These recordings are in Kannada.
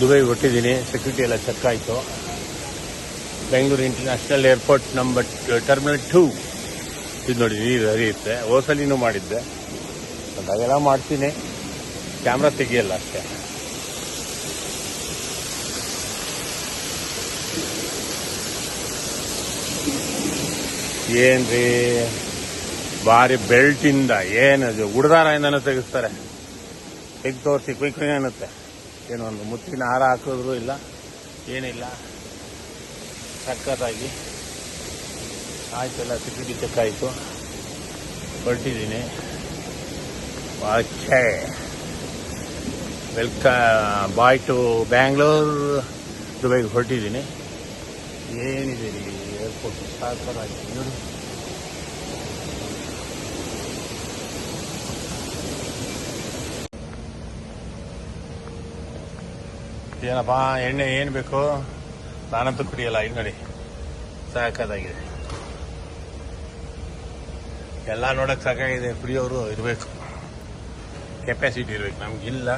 ದುಬೈಗೆ ಹೊಟ್ಟಿದ್ದೀನಿ ಸೆಕ್ಯೂರಿಟಿ ಎಲ್ಲ ಚೆಕ್ ಆಯಿತು. Bengaluru international airport number terminal two ಇದು ನೋಡಿ ನೀರು ಹರಿಯುತ್ತೆ ಹೋಸಲಿನೂ ಮಾಡಿದ್ದೆ. ಅದಾಗೆಲ್ಲ ಮಾಡ್ತೀನಿ. ಕ್ಯಾಮ್ರಾ ತೆಗಿಯಲ್ಲ ಅಷ್ಟೇ. ಏನ್ರಿ? ಭಾರಿ ಬೆಲ್ಟಿಂದ ಏನದು ಉಡ್ದಾರದಿಂದನೂ ತೆಗಿಸ್ತಾರೆ. ತೆಗ್ದು ತೋರಿಸಿ ಕುಯ್ ಕುಯ್ ಅನ್ನುತ್ತೆ. ಏನೋ ಮುತ್ತಿನ ಹಾರ ಹಾಕಿದ್ರು ಇಲ್ಲ, ಏನಿಲ್ಲ. ಸಕ್ಕತ್ತಾಗಿ ಆಯ್ತಲ್ಲ ಸೆಕ್ಯೂರಿಟಿ ಚೆಕ್ ಆಯಿತು ಹೊರಟಿದ್ದೀನಿ. Okay. Welcome boy to Bangalore ದುಬೈಗೆ ಹೊರಟಿದ್ದೀನಿ. ಏನಿದೆ ರೀ? ಏರ್ಪೋರ್ಟ್ ಸಾಕಾಗಿ ನೋಡಿ ಏನಪ್ಪ, ಎಣ್ಣೆ ಏನು ಬೇಕು? ನಾನಂತೂ ಕುಡಿಯಲ್ಲ, ಇದು ನೋಡಿ. ಸಾಕಾಗಿದೆ ಎಲ್ಲ ನೋಡಕ್ ಸಾಕಾಗಿದೆ, ಕುಡಿಯೋರು ಇರಬೇಕು. ಕೆಪಾಸಿಟಿ ಇರಬೇಕು, ನಮಗಿಲ್ಲ.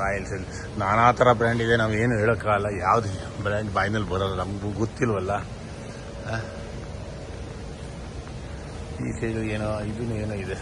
ರಾಯಲ್ ಸೆನ್ಸ್ ನಾನಾ ಥರ ಬ್ರ್ಯಾಂಡ್ ಇದೆ, ನಾವು ಏನು ಹೇಳೋಕ್ಕಾಗಲ್ಲ. ಯಾವ್ದು ಬ್ರ್ಯಾಂಡ್ ಬಾಯ್ನಲ್ಲಿ ಬರೋಲ್ಲ ನಮಗೂ ಗೊತ್ತಿಲ್ವಲ್ಲ. ಈ ಸೈಡು ಏನೋ ಇದೂ ಏನೋ ಇದೆ.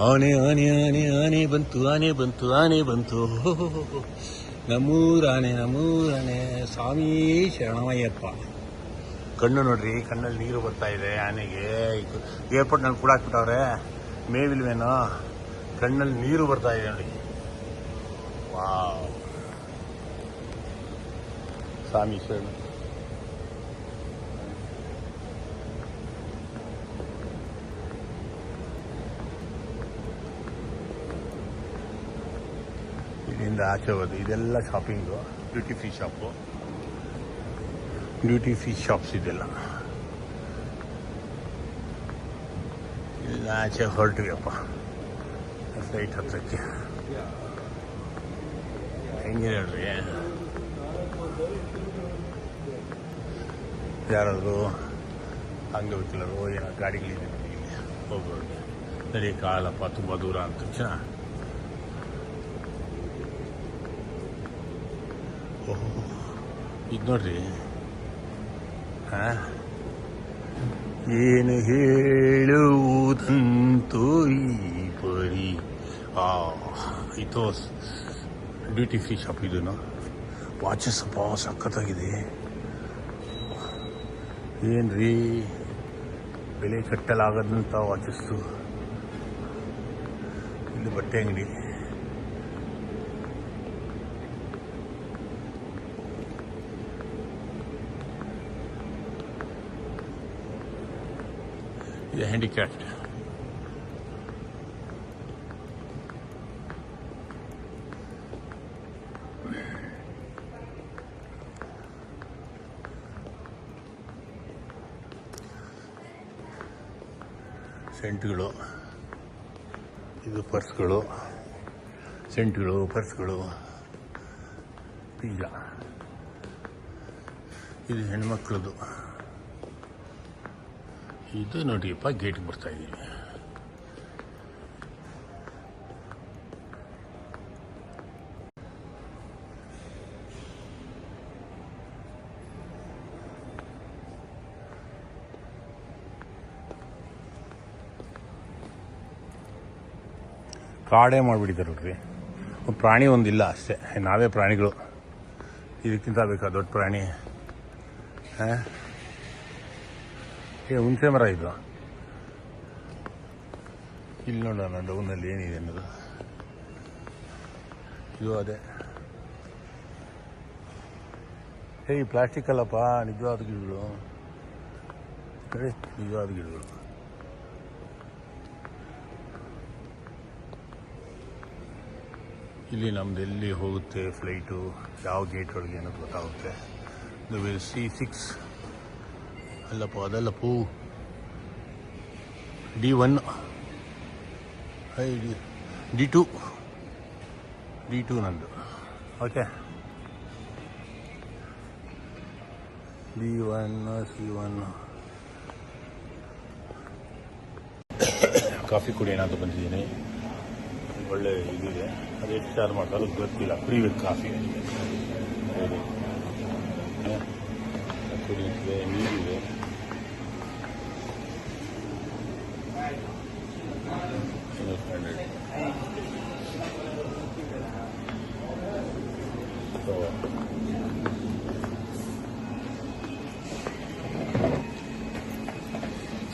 ಆನೆ ಆನೆ ಆನೆ ಆನೆ ಬಂತು ಆನೆ ಬಂತು ಆನೆ ಬಂತು. ನಮ್ಮೂರಾನೆ ನಮ್ಮೂರಾನೆ ಸ್ವಾಮಿ ಶರಣಮಯ್ಯಪ್ಪ. ಕಣ್ಣು ನೋಡ್ರಿ, ಕಣ್ಣಲ್ಲಿ ನೀರು ಬರ್ತಾ ಇದೆ ಆನೆಗೆ. ಏರ್ಪೋರ್ಟ್ನಲ್ಲಿ ಕೂಡ ಹಾಕ್ಬಿಟ್ಟವ್ರೆ. ಮೇವಿಲ್ವೇನೋ? ಕಣ್ಣಲ್ಲಿ ನೀರು ಬರ್ತಾ ಇದೆ ನೋಡಿ. ವಾವ್. ಸ್ವಾಮಿ ಶರಣ. ಇಲ್ಲಿಂದ ಆಚೆ ಹೋಗೋದು. ಇದೆಲ್ಲ shopping duty free shop duty free shops ಇದೆಲ್ಲ. ಇಲ್ಲ ಆಚೆ ಹೊರಟಿವಪ್ಪ ಫ್ಲೈಟ್ ಹತ್ರಕ್ಕೆ. ಹೆಂಗೆ ಹೇಳ್ರಿ ಯಾರಾದರೂ ಅಂಗವಿಕಲರು ಏನೋ ಗಾಡಿಗಳಿದೆ ಹೋಗಿ ಇಲ್ಲಿ? ಹೋಗೋರು ನಡಿಯಕ್ಕಾಗಲ್ಲಪ್ಪ ತುಂಬ ದೂರ ಅಂದ ತಕ್ಷಣ ಇದು ನೋಡ್ರಿ. ಹಾಂ ಏನು ಹೇಳುವುದಂತೂ ಈ ಪರಿ ಆ, ಇದು ಡ್ಯೂಟಿ ಫ್ರೀ ಶಾಪ್ ಇದನ್ನು ವಾಚಸ್ ಅಪ್ಪ ಸಖತ್ತಾಗಿದೆ. ರೀ ಬೆಲೆ ಕಟ್ಟಲಾಗದಂಥ ವಾಚಸ್ಸು. ಇಲ್ಲಿ ಬಟ್ಟೆ ಅಂಗಡಿ. ಇದು ಹ್ಯಾಂಡಿಕ್ರಾಫ್ಟ್ ಸೆಂಟ್ಗಳು ಇದು ಪರ್ಸ್ಗಳು. ಸೆಂಟ್ಗಳು ಪರ್ಸ್ಗಳು. ಪೀಜ ಇದು ಹೆಣ್ಮಕ್ಳದು ಇದು ನೋಡಿಯಪ್ಪ ಗೇಟ್ಗೆ ಬರ್ತಾ ಇದ್ದೀವಿ ಕಾಡೇ ಮಾಡಿಬಿಟ್ಟಿದ್ದಾರೆ ನೋಡ್ರಿ. ಪ್ರಾಣಿ ಒಂದಿಲ್ಲ ಅಷ್ಟೇ. ನಾವೇ ಪ್ರಾಣಿಗಳು. ಇದಕ್ಕಿಂತ ಬೇಕಾ ದೊಡ್ಡ ಪ್ರಾಣಿ? ಹಾಂ? ಹುಣಸೆ ಮರ ಇದು. ಇಲ್ಲಿ ನೋಡೋಣ ಡೌನಲ್ಲಿ ಏನಿದೆ ಅನ್ನೋದು. ಇದು ಅದೇ. ಹೇ ಪ್ಲಾಸ್ಟಿಕ್ ಅಲ್ಲಪ್ಪ, ನಿಜವಾದ ಗಿಡಗಳು. ನಿಜವಾದ ಗಿಡಗಳು. ಇಲ್ಲಿ ನಮ್ದು ಎಲ್ಲಿ ಹೋಗುತ್ತೆ ಫ್ಲೈಟು ಯಾವ ಗೇಟ್ ಒಳಗೆ ಅನ್ನೋದು ಗೊತ್ತಾಗುತ್ತೆ. ಸಿ ಸಿಕ್ಸ್ ಅಲ್ಲಪ್ಪ ಅದಲ್ಲಪ್ಪು D one. I, D D two. D two ನಂದು. Okay. D one, C one. Coffee ಕುಡಿ ಅಂತ ಬಂದಿದ್ದೀನಿ. ಒಳ್ಳೆ ಇದಿದೆ. ಅದು ಎಷ್ಟು ಚಾರ್ಜ್ ಮಾಡ್ತಾರೆ ಗೊತ್ತಿಲ್ಲ. Free with coffee. ಕುಡಿಯುತ್ತೆ ನೀರಿದೆ.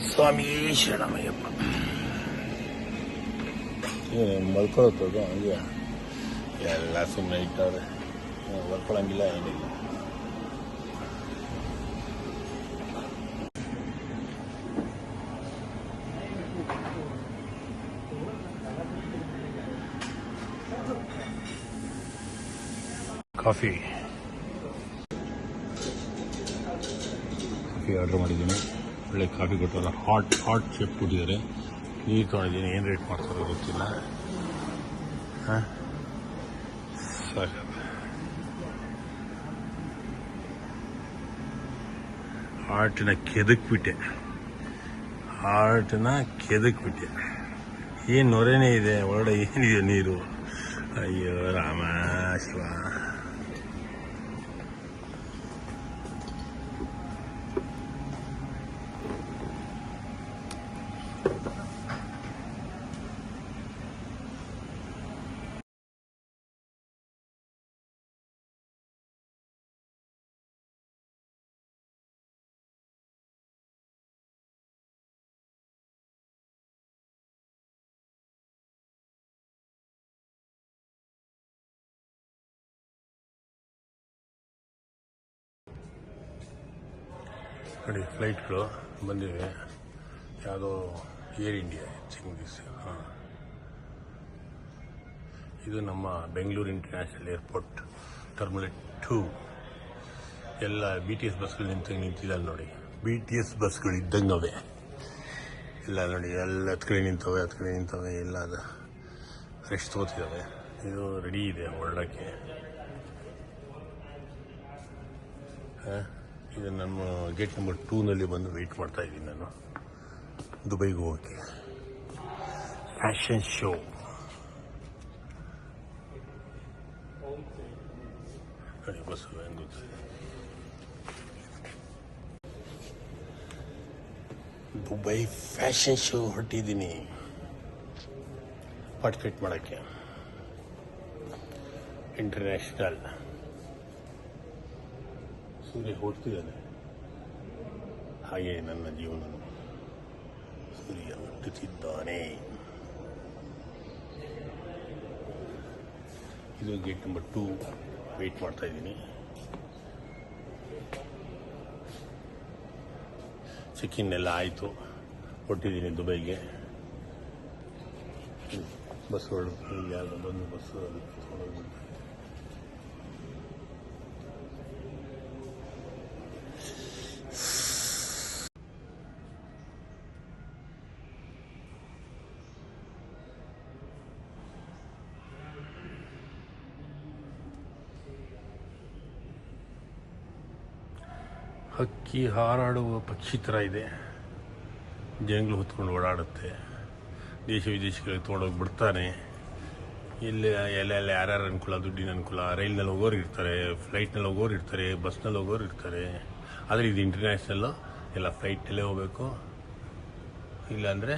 ಸ್ವಾಮಿ ಶರಣಮಯ್ಯಪ್ಪ ಏನು ಮಲ್ಕೊಳ್ಳೋದು ಹಂಗೆ ಎಲ್ಲ ಸುಮ್ಮನೆ ಇಟ್ಟವ್ರೆ ಮಲ್ಕೊಳಂಗಿಲ್ಲ ಏನಿಲ್ಲ ಕಾಫಿ. ಕಾಫಿ ಆರ್ಡರ್ ಮಾಡಿದ್ದೀನಿ. ಒಳ್ಳೆ ಕಾಫಿ ಕೊಟ್ಟವಲ್ಲ ಹಾಟ್ ಹಾಟ್ ಶೇಪ್ ಕೊಟ್ಟಿದ್ದಾರೆ ನೀರು ಏನು ರೇಟ್ ಮಾಡ್ತಾರೋ ಗೊತ್ತಿಲ್ಲ. ಹಾಂ? ಹಾರ್ಟಿನ ಕೆದಕ್ಬಿಟ್ಟೆ. ಹಾರ್ಟ್ನ ಕೆದಕ್ಬಿಟ್ಟೆ. ಏನು ನೊರೆನೇ ಇದೆ, ಒಳಗಡೆ ಏನಿದೆ ನೀರು? ಅಯ್ಯೋ ರಾಮ, ಶಿವ. ನೋಡಿ, ಫ್ಲೈಟ್ಗಳು ಬಂದಿವೆ. ಯಾವುದೋ ಏರ್ ಇಂಡಿಯಾ, ಚಿಂಗ್ಸ್. ಹಾಂ. ಇದು ನಮ್ಮ Bengaluru international airport terminate two. ಎಲ್ಲ ಬಿ ಟಿ ಎಸ್ ಬಸ್ಗಳು ನಿಂತು ನಿಂತಿದ್ದಾರೆ ನೋಡಿ. ಬಿ ಟಿ ಎಸ್ ಬಸ್ಗಳು ಇದ್ದಂಗವೆ. ಇಲ್ಲ ನೋಡಿ, ಎಲ್ಲ ಹತ್ತು ಕಡೆ ನಿಂತವೆ, ಹತ್ತು ಕಡೆ ನಿಂತವೆ, ಎಲ್ಲ ಅದು. ರೆಸ್ಟ್ ತಗೋತಿದ್ದಾವೆ. ಇದು ರೆಡಿ ಇದೆ ಹೊರಡೋಕ್ಕೆ. ಇದು ನಮ್ಮ ಗೇಟ್ ನಂಬರ್ ಟೂನಲ್ಲಿ ಬಂದು ವೆಯ್ಟ್ ಮಾಡ್ತಾ ಇದ್ದೀನಿ ನಾನು. ದುಬೈಗೆ ಹೋಗೋಕ್ಕೆ. ಫ್ಯಾಷನ್ ಶೋ ಬಸ್ಸು ಹೆಂಗೆ ಗೊತ್ತಿದೆ ದುಬೈ ಫ್ಯಾಷನ್ ಶೋ ಹೊರಟಿದ್ದೀನಿ. ಪಾರ್ಟಿಸಿಪೇಟ್ ಮಾಡೋಕ್ಕೆ. ಇಂಟರ್ನ್ಯಾಷನಲ್ ಸೂರ್ಯ ಹುಟ್ಟುತ್ತಿದ್ದಾನೆ ಹಾಗೆ ನನ್ನ ಜೀವನ ಸೂರ್ಯ ಹುಟ್ಟುತ್ತಿದ್ದಾನೆ ಇದು ಗೇಟ್ ನಂಬರ್ ಟೂ. ವೇಟ್ ಮಾಡ್ತಾ ಇದ್ದೀನಿ. ಚೆಕ್ಕಿನ್ ಎಲ್ಲ ಆಯಿತು. ಹೊಟ್ಟಿದ್ದೀನಿ ದುಬೈಗೆ. ಬಸ್ ಯಾರು ಬಂದು ಬಸ್ಸು ಅದಕ್ಕೆ ಹಕ್ಕಿ ಹಾರಾಡುವ ಪಕ್ಷಿ ಥರ ಇದೆ. ಜಂಗ್ಲು ಹೊತ್ಕೊಂಡು ಓಡಾಡುತ್ತೆ. ದೇಶ ವಿದೇಶಗಳಿಗೆ ತೊಗೊಂಡೋಗಿ ಬಿಡ್ತಾನೆ. ಇಲ್ಲಿ ಎಲ್ಲೆಲ್ಲ ಯಾರ್ಯಾರು ಅನುಕೂಲ, ದುಡ್ಡಿನ ಅನುಕೂಲ, ರೈಲ್ನಲ್ಲಿ ಹೋಗೋರು ಇರ್ತಾರೆ, ಫ್ಲೈಟ್ನಲ್ಲಿ ಹೋಗೋರು ಇರ್ತಾರೆ, ಬಸ್ನಲ್ಲಿ ಹೋಗೋರು ಇರ್ತಾರೆ. ಆದರೆ ಇದು ಇಂಟರ್ನ್ಯಾಷನಲ್ಲು ಎಲ್ಲ ಫ್ಲೈಟಲ್ಲೇ ಹೋಗಬೇಕು. ಇಲ್ಲಾಂದರೆ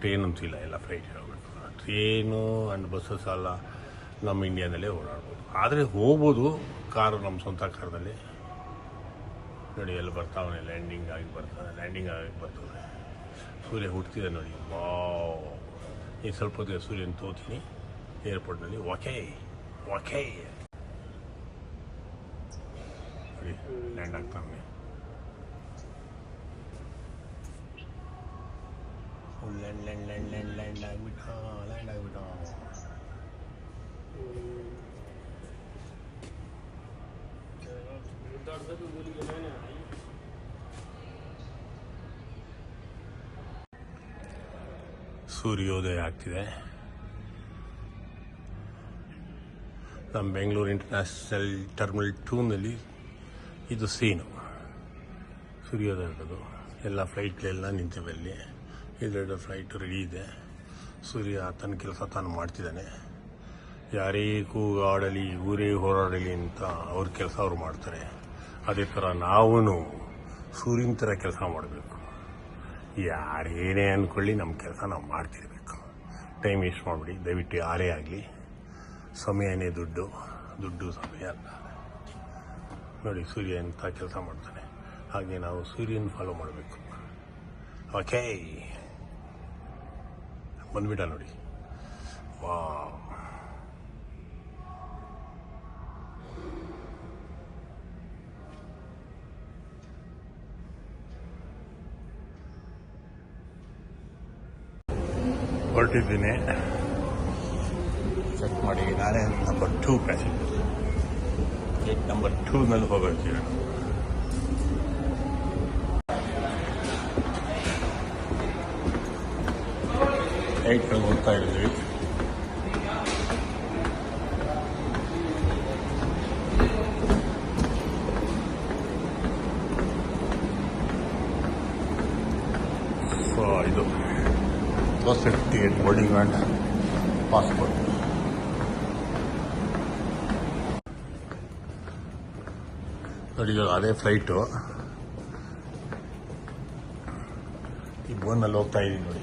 ಟ್ರೈನ್ ಇಲ್ಲ, ಎಲ್ಲ ಫ್ಲೈಟ್ ಹೋಗ್ಬೇಕು. ಟ್ರೈನು ಆ್ಯಂಡ್ ಬಸ್ಸಸ್ ಎಲ್ಲ ನಮ್ಮ ಇಂಡಿಯಾದಲ್ಲೇ ಓಡಾಡ್ಬೋದು. ಆದರೆ ಹೋಗ್ಬೋದು, ಕಾರು ನಮ್ಮ ಸ್ವಂತ ಕಾರ್ನಲ್ಲಿ ನೋಡಿ ಎಲ್ಲ ಬರ್ತಾವನೆ ಲ್ಯಾಂಡಿಂಗ್ ಆಗಿ ಬರ್ತಾನೆ ಲ್ಯಾಂಡಿಂಗ್ ಆಗಿ ಬರ್ತದೆ ಸೂರ್ಯ ಹುಡ್ತಿದೆ ನೋಡಿ ವಾವ್ ಈ ಸ್ವಲ್ಪ ಹೊತ್ತಿಗೆ ಸೂರ್ಯನ ತೋತೀನಿ ಏರ್ಪೋರ್ಟ್ನಲ್ಲಿ ವಾಕೆ ವಾಕೆ ನೋಡಿ ಲ್ಯಾಂಡ್ ಆಗ್ತಾನೆ land land land land land ಆಗಿಬಿಟ್ಟ land ಆಗಿಬಿಟ್ಟ ಸೂರ್ಯೋದಯ ಆಗ್ತಿದೆ. ನಮ್ಮ ಬೆಂಗಳೂರು ಇಂಟರ್ನ್ಯಾಷನಲ್ ಟರ್ಮಿನಲ್ ಟೂನಲ್ಲಿ ಇದು ಸೀನು. ಸೂರ್ಯೋದಯದ್ದು. ಎಲ್ಲ ಫ್ಲೈಟ್ಗಳೆಲ್ಲ ನಿಂತಿವೆ ಅಲ್ಲಿ ಇದೆರಡು ಫ್ಲೈಟ್ ರೆಡಿ ಇದೆ. ಸೂರ್ಯ ತನ್ನ ಕೆಲಸ ತಾನು ಮಾಡ್ತಿದ್ದಾನೆ. ಯಾರೇ ಕೂಗಾಡಲಿ ಊರೇ ಹೋರಾಡಲಿ ಅಂತ ಅವ್ರ ಕೆಲಸ ಅವ್ರು ಮಾಡ್ತಾರೆ. ಅದೇ ಥರ ನಾವೂ ಸೂರ್ಯನ ಥರ ಕೆಲಸ ಮಾಡಬೇಕು. ಯಾರೇನೇ ಅಂದ್ಕೊಳ್ಳಿ ನಮ್ಮ ಕೆಲಸ ನಾವು ಮಾಡ್ತಿರ್ಬೇಕು. ಟೈಮ್ ವೇಸ್ಟ್ ಮಾಡಿಬಿಡಿ. ದಯವಿಟ್ಟು ಯಾರೇ ಆಗಲಿ ಸಮಯನೇ ದುಡ್ಡು. ದುಡ್ಡು ಸಮಯ ಅಲ್ಲ. ನೋಡಿ, ಸೂರ್ಯ ಎಂಥ ಕೆಲಸ ಮಾಡ್ತಾನೆ. ಹಾಗೆ ನಾವು ಸೂರ್ಯನ ಫಾಲೋ ಮಾಡಬೇಕು. ಓಕೆ ಬಂದ್ಬಿಟ್ಟ ನೋಡಿ. ಹೊರಟಿದ್ದೀನಿ. ಚೆಕ್ ಮಾಡಿ ನಾನೇ number two passenger gate number ಟೂನಲ್ಲಿ ಹೋಗೋಕ್ಕೆ ಏಟ್ನಲ್ಲಿ ಹೋಗ್ತಾ ಇದ್ದೀವಿ ಸೊ ಇದು ಬಸ್ ಬೋರ್ಡಿಂಗ್ ಆ್ಯಂಡ್ ಪಾಸ್ಪೋರ್ಟ್ ನೋಡಿ ಇವಾಗ ಅದೇ ಫ್ಲೈಟು ಈ ಬೋನಲ್ಲಿ ಹೋಗ್ತಾ ಇದ್ದೀನಿ ನೋಡಿ.